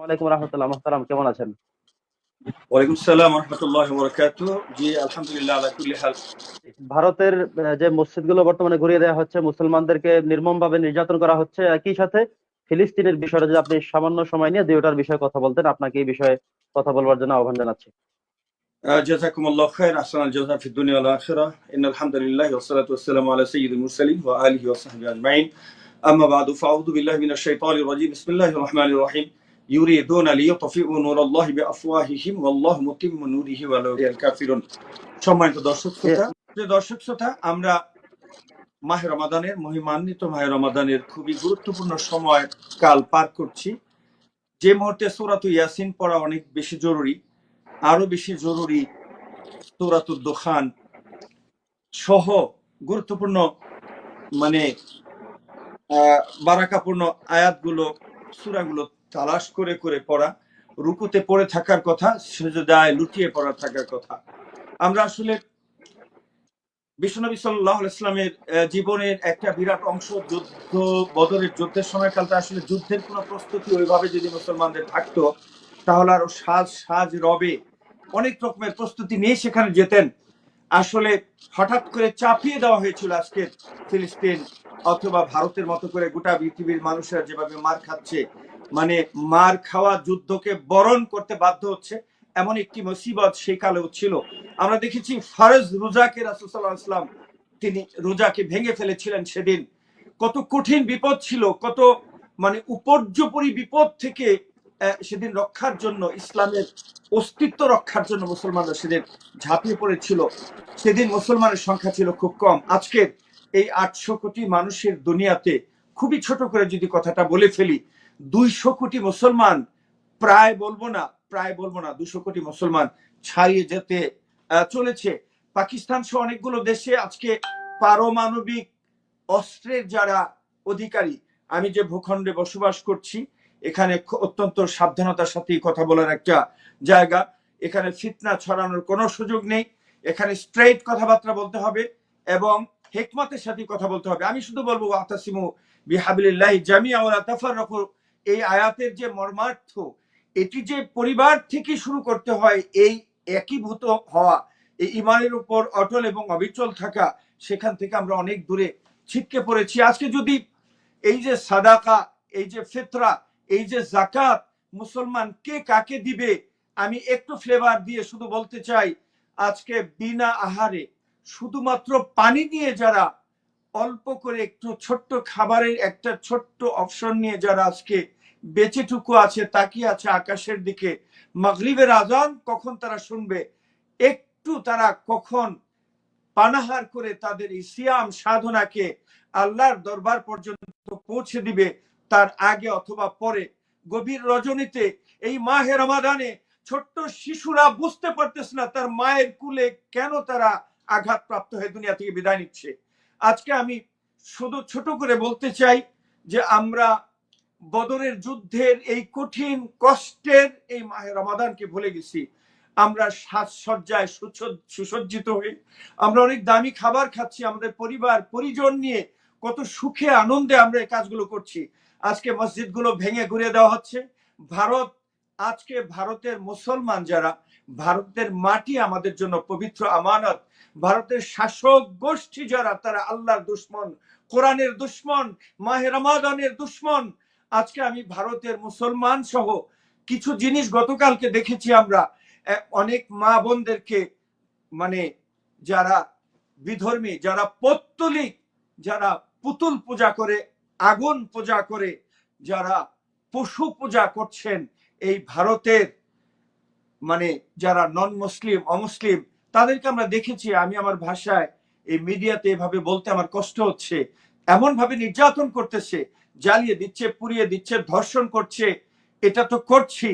আলাইকুম রহমতুল্লাহ মোহতারাম কেমন আছেন ওয়ালাইকুম সালাম রহমতুল্লাহ বরকাত জি আলহামদুলিল্লাহ আলা কুল্লি হাল ভারতের আহ, যে মসজিদগুলো বর্তমানে ঘুরিয়ে দেওয়া হচ্ছে মুসলমানদেরকে নির্মমভাবে নির্যাতন করা হচ্ছে একই সাথে ফিলিস্তিনের বিষয়ে যদি আপনি সামান্য সময় নিয়ে দুইটার বিষয়ে কথা বলতেন আপনাকে এই বিষয়ে কথা বলবার জন্য আহ্বান জানাচ্ছি جزاكم الله خير احسن الجزاء في الدنيا والاخره ان الحمد لله والصلاه والسلام على سيد المرسلين واله وصحبه اجمعين اما بعد فاعوذ بالله من الشيطان الرجيم بسم الله الرحمن الرحيم খুবই গুরুত্বপূর্ণ সময় কাল পার করছি। যে মুহূর্তে সূরাতু ইয়াসিন পড়া অনেক বেশি জরুরি, আরও বেশি জরুরি সূরাতুদ দোখান সহ গুরুত্বপূর্ণ মানে বারাকাপূর্ণ আয়াতগুলো, সুরাগুলো তালাশ করে করে পড়া, রুকুতে পড়ে থাকার কথা, সেজদায় লুটিয়ে পড়া থাকার কথা। আমরা আসলে বিশ্বনবী জীবনের একটা বিরাট অংশ যুদ্ধ, বদরের যুদ্ধের সময়কালটা আসলে যুদ্ধের কোনো প্রস্তুতি ওইভাবে যদি মুসলমানদের থাকতো, তাহলে আরও সাজ সাজ রবে। অনেক রকমের প্রস্তুতি নিয়ে সেখানে যেতেন। আসলে হঠাৎ করে চাপিয়ে দেওয়া হয়েছিল আজকে ফিলিস্তিন, অথবা ভারতের মতো করে গোটা পৃথিবীর মানুষেরা যেভাবে মার খাচ্ছে মানে মার খাওয়া যুদ্ধকে বরণ করতে বাধ্য হচ্ছে, এমন একটি মুসিবত সেই কালেও ছিল। আমরা দেখেছি ফারজ রোজাকে রাসুসাল্লাহ ইসলাম তিনি রোজাকে ভেঙে ফেলেছিলেন সেদিন। কত কঠিন বিপদ ছিল, কত মানে উপর্যপরি বিপদ থেকে সেদিন রক্ষার জন্য, ইসলামের অস্তিত্ব রক্ষার জন্য মুসলমানরা সেদিন ঝাঁপিয়ে পড়েছিল। সেদিন মুসলমানের সংখ্যা ছিল খুব কম। আজকের এই আটশো কোটি মানুষের দুনিয়াতে খুবই ছোট করে যদি কথাটা বলে ফেলি দুইশো কোটি মুসলমান প্রায় বলব না, প্রায় বলব না দুশো কোটি মুসলমান ছাড়িয়ে যেতে চলেছে। পাকিস্তান সহ অনেকগুলো দেশে আজকে পারমাণবিক অস্ত্রের যারা অধিকারী, আমি যে ভূখণ্ডে বসবাস করছি, এখানে অত্যন্ত সাবধানতার সাথে কথা বলার একটা জায়গা। এখানে ফিতনা ছড়ানোর কোনো সুযোগ নেই। এখানে স্ট্রেট কথাবার্তা বলতে হবে এবং হেকমতের সাথে কথা বলতে হবে। আমি শুধু বলব ওয়াতাসিমু বিহাবিলিল্লাহি জামিআ ওয়ালা তাফাররাকু এই আয়াতের যে মর্মার্থ, এটি যে পরিবার থেকে শুরু করতে হয়, এই একীভূত হওয়া, এই ইমানের উপর অটল এবং অবিচল থাকা, সেখান থেকে আমরা অনেক দূরে ছিটকে পড়েছি। আজকে যদি এই যে সাদাকা, এই যে ফিতরা, এই যে জাকাত মুসলমান কে কাকে দিবে? আমি একটু ফ্লেভার দিয়ে শুধু বলতে চাই, আজকে বিনা আহারে শুধুমাত্র পানি নিয়ে যারা অল্প করে একটু ছোট্ট খাবারের একটা ছোট্ট অপশন নিয়ে যারা আজকে বেঁচেটুকু আছে, তাকিয়ে আছে আকাশের দিকে, মাগরিবের আজান কখন তারা শুনবে? একটু তারা কখন পানাহার করে তাদের এই সিয়াম সাধনাকে আল্লাহর দরবার পর্যন্ত পৌঁছে দিবে তার আগে অথবা পরে? গভীর রজনীতে এই মাহে রমাদানে ছোট্ট শিশুরা বুঝতে পারতেছে না তার মায়ের কুলে কেন তারা আঘাতপ্রাপ্ত হয়ে দুনিয়া থেকে বিদায় নিচ্ছে। আজকে আমি শুধু ছোট করে বলতে চাই যে আমরা বদরের যুদ্ধের এই কঠিন কষ্টের এই মাহে রমাদানকে ভুলে গেছি। আমরা সাজসজ্জায় সুসজ্জ- সুসজ্জিত হয়ে আমরা অনেক দামি খাবার খাচ্ছি, আমাদের পরিবার, পরিজন নিয়ে কত সুখে, আনন্দে আমরা এই কাজগুলো করছি। আজকে মসজিদগুলো ভেঙে ঘুরে দেওয়া হচ্ছে। ভারত আজকে ভারতের মুসলমান যারা, ভারতের মাটি আমাদের জন্য পবিত্র আমানত, ভারতের শাসক গোষ্ঠী যারা, তারা আল্লাহর দুশ্মন, কোরআনের দুশ্মন, মাহে রমাদানের দুশ্মন। আজকে আমি ভারতের মুসলমান সহ কিছু জিনিস গতকালকে দেখেছি আমরা। অনেক মা বোনদেরকে মানে যারা বিধর্মী, যারা পত্তলিক, যারা পুতুল পূজা করে, আগুন পূজা করে, যারা পশু পূজা করছেন এই ভারতের মানে যারা নন মুসলিম অমুসলিম, তাদেরকে আমরা দেখেছি, আমি আমার ভাষায় এই মিডিয়াতে এভাবে বলতে আমার কষ্ট হচ্ছে। এমন ভাবে নির্যাতন করতেছে, জ্বালিয়ে দিচ্ছে, পুড়িয়ে দিচ্ছে, ধর্ষণ করছে, এটা তো করছি।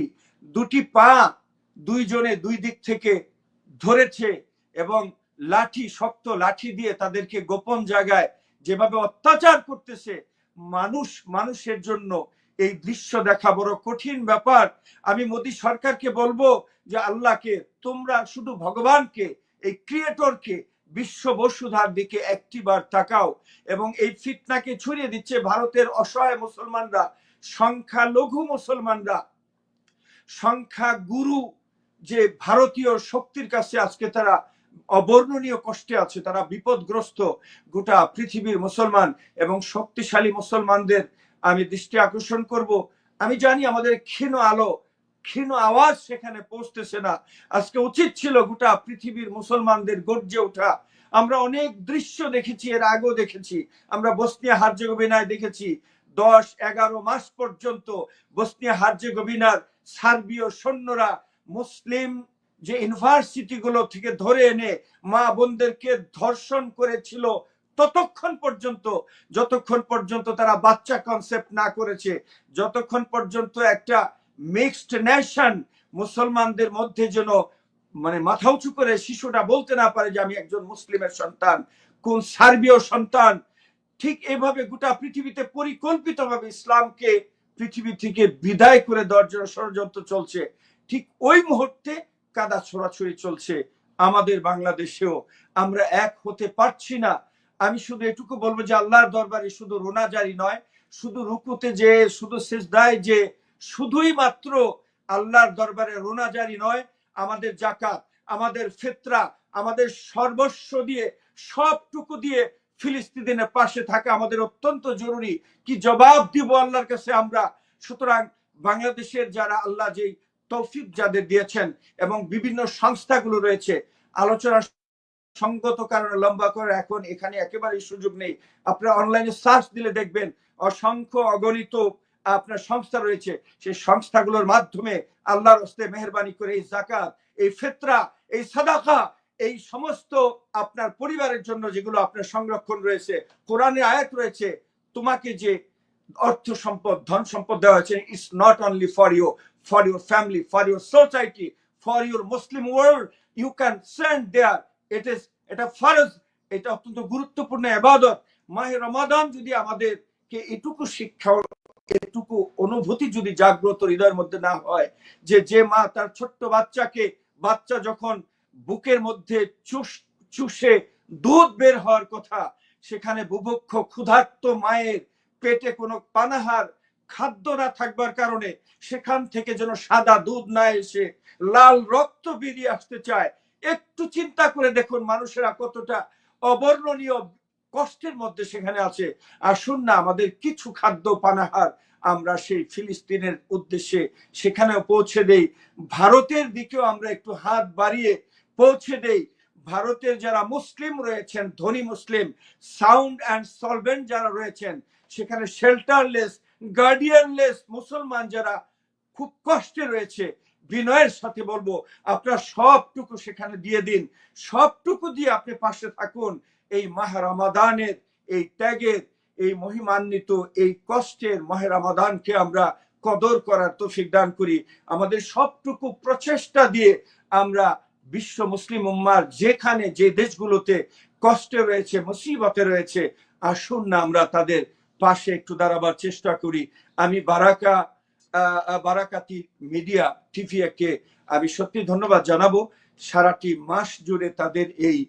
দুটি পা দুইজনে দুই দিক থেকে ধরেছে এবং লাঠি, শক্ত লাঠি দিয়ে তাদেরকে গোপন জায়গায় যেভাবে অত্যাচার করতেছে, মানুষ, মানুষের জন্য এই দৃশ্য দেখা বড় কঠিন ব্যাপার। আমি মোদী সরকারকে বলব যে, আল্লাহকে, তোমরা শুধু ভগবানকে, এই ক্রিয়েটরকে, বিশ্ব বসুধার দিকে একটিবার তাকাও এবং এই ফিতনাকে ছড়িয়ে দিচ্ছে ভারতের অসহায় মুসলমানরা, সংখ্যালঘু মুসলমানরা। সংখ্যা গুরু যে ভারতীয় শক্তির কাছে আজকে তারা অবর্ণনীয় কষ্টে আছে, তারা বিপদগ্রস্ত গোটা পৃথিবীর মুসলমান এবং শক্তিশালী মুসলমানদের আমি দৃষ্টি আকর্ষণ করব। আমি জানি আমাদের ক্ষীণ আলো, ক্ষীণ আওয়াজ সেখানে পৌঁছতেছে না। আজকে উচিত ছিল গোটা পৃথিবীর মুসলমানদের গর্জে ওঠা। আমরা অনেক দৃশ্য দেখেছি, এর আগেও দেখেছি। আমরা বসনিয়া হার্জেগোভিনায় দেখেছি। দশ, এগারো মাস পর্যন্ত বসনিয়া হার্জেগোভিনার সার্বীয় সৈন্যরা মুসলিম যে ইউনিভার্সিটি গুলো থেকে ধরে এনে মা বোনদেরকে ধর্ষণ করেছিল ততক্ষণ পর্যন্ত, যতক্ষণ পর্যন্ত তারা বাচ্চা কনসেপ্ট না করেছে, যতক্ষণ পর্যন্ত একটা মিক্সড নেশন মুসলমানদের মধ্যে যেন মানে মাথা উঁচু করে শিশুটা বলতে না পারে যে আমি একজন মুসলিমের সন্তান, কোন সার্বীয় সন্তান, ঠিক এভাবে গোটা পৃথিবীতে পরিকল্পিতভাবে ইসলামকে পৃথিবী থেকে বিদায় করে দেওয়ার জন্য ষড়যন্ত্র চলছে, ঠিক ওই মুহূর্তে কাদা ছোড়াছড়ি চলছে, আমাদের বাংলাদেশেও আমরা এক হতে পারছি না। আমি শুধু এটুকু বলব যে আল্লাহর দরবারে শুধু রোনাজারি নয়, শুধু রুকুতে যে, শুধু সেজদায় যে, শুধুই মাত্র আল্লাহর দরবারে রোনাজারি নয়, আমাদের জাকাত আমাদের ফেতরা, আমাদের সর্বস্ব দিয়ে, সবটুকু দিয়ে ফিলিস্তিনের পাশে থাকা আমাদের অত্যন্ত জরুরি। কি জবাব দিব আল্লাহর কাছে আমরা? সুতরাং বাংলাদেশের যারা আল্লাহ যেই তৌফিক যাদের দিয়েছেন এবং বিভিন্ন সংস্থাগুলো রয়েছে, আলোচনা সঙ্গত কারণে লম্বা করে এখন এখানে একেবারেই সুযোগ নেই। আপনারা অনলাইনে সার্চ দিলে দেখবেন অসংখ্য অগণিত আপনার সংস্থা রয়েছে। সেই সংস্থাগুলোর মাধ্যমে আল্লাহর হস্তে মেহরবানি করে এই জাকাত এই ফেতরা, এই সাদাকা, এই সমস্ত আপনার পরিবারের জন্য যেগুলো আপনার সংরক্ষণ রয়েছে কোরআনে আয়াত রয়েছে, তোমাকে যে অর্থ সম্পদ, ধন সম্পদ দেওয়া হয়েছে it's not only for you for your family for your society for your Muslim world you can send there it এটা ফরজ, এটা অত্যন্ত গুরুত্বপূর্ণ এবাদত মাহে রমাদান যদি আমাদেরকে এটুকু শিক্ষা, এটুকু অনুভূতি যদি জাগ্রত হৃদয়ের মধ্যে না হয়, যে যে মা তার ছোট্ট বাচ্চাকে, বাচ্চা যখন বুকের মধ্যে চুষে দুধ বের হওয়ার কথা, সেখানে বুভক্ষ ক্ষুধার্ত মায়ের পেটে কোনো পানাহার, খাদ্য না থাকবার কারণে, সেখান থেকে যেন সাদা দুধ না এসে লাল রক্ত বেরিয়ে আসতে চায় একটু চিন্তা করে দেখুন মানুষেরা কতটা অবর্ণনীয় কষ্টের মধ্যে সেখানে আছে। আসুন না, আমাদের কিছু খাদ্য পানাহার আমরা সেই ফিলিস্তিনের উদ্দেশ্যে সেখানেও পৌঁছে দেই। ভারতের দিকেও আমরা একটু হাত বাড়িয়ে পৌঁছে দেই। ভারতের যারা মুসলিম রয়েছেন, ধনী মুসলিম, সাউন্ড অ্যান্ড সলভেন্ট যারা রয়েছেন, সেখানে শেল্টারলেস, গার্ডিয়ানলেস মুসলমান যারা খুব কষ্টে রয়েছে বিনয়ের সাথে বলব, আপনার সবটুকু সেখানে দিয়ে দিন। সবটুকু দিয়ে আপনি পাশে থাকুন। এই মাহ রমাদানের এই ত্যাগের, এই মহিমান্বিত, এই কষ্টের মাহ রমাদানকে আমরা কদর করার তৌফিক দান করি। আমাদের সবটুকু প্রচেষ্টা দিয়ে আমরা বিশ্ব মুসলিম উম্মার যেখানে যে দেশগুলোতে কষ্টে রয়েছে, মুসিবতে রয়েছে, আসুন না আমরা তাদের পাশে একটু দাঁড়াবার চেষ্টা করি। আমি বারাকা বারাকাতি মিডিয়া টিভিকে আমি সত্যি ধন্যবাদ জানাব। সারাটি মাস জুড়ে তাদের এই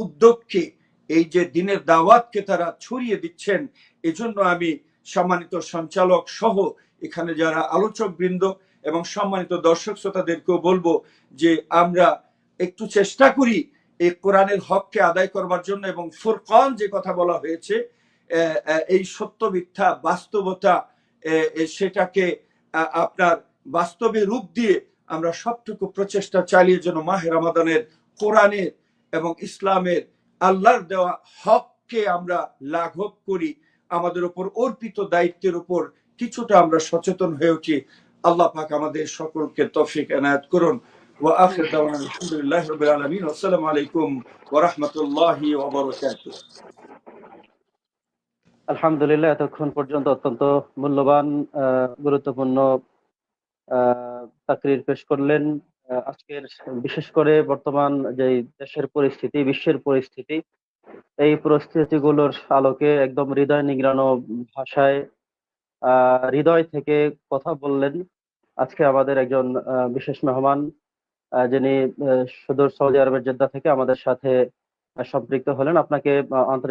উদ্যোগকে, এই যে দিনের দাওয়াতকে তারা ছড়িয়ে দিচ্ছেন, এজন্য আমি সম্মানিত সঞ্চালক সহ এখানে যারা আলোচক বৃন্দ এবং সম্মানিত দর্শক শ্রোতাদেরকেও বলব যে আমরা একটু চেষ্টা করি এই কোরআনের হককে আদায় করবার জন্য এবং ফুরকান যে কথা বলা হয়েছে এই সত্য মিথ্যা বাস্তবতা সেটাকে আপনার বাস্তবে রূপ দিয়ে আমরা সবটুকু প্রচেষ্টা চালিয়ে যেন মাহে রামাদানের কোরআনের এবং ইসলামের আল্লাহর দেওয়া হককে আমরা লাঘব করি, আমাদের উপর অর্পিত দায়িত্বের উপর কিছুটা আমরা সচেতন হয়ে উঠি। আল্লাহ পাক আমাদের সকলকে তফিক এনায়ত করুন। ওয়া আখির দাওয়ানা আলহামদুলিল্লাহি রাব্বিল আলামিন। আসসালামু আলাইকুম ওয়া রাহমাতুল্লাহি ওয়া বারাকাতুহু। আলহামদুলিল্লাহ এতক্ষণ পর্যন্ত অত্যন্ত মূল্যবান গুরুত্বপূর্ণ আহ, তাকরির পেশ করলেন। আজকের বিশেষ করে বর্তমান যে দেশের পরিস্থিতি বিশ্বের পরিস্থিতি এই পরিস্থিতিগুলোর আলোকে একদম হৃদয় নিংড়ানো ভাষায় হৃদয় থেকে কথা বললেন আজকে আমাদের একজন বিশেষ মেহমান যিনি সুদূর সৌদি আরবের জেদ্দা থেকে আমাদের সাথে সম্পৃক্ত হলেন। আপনাকে আন্তরিক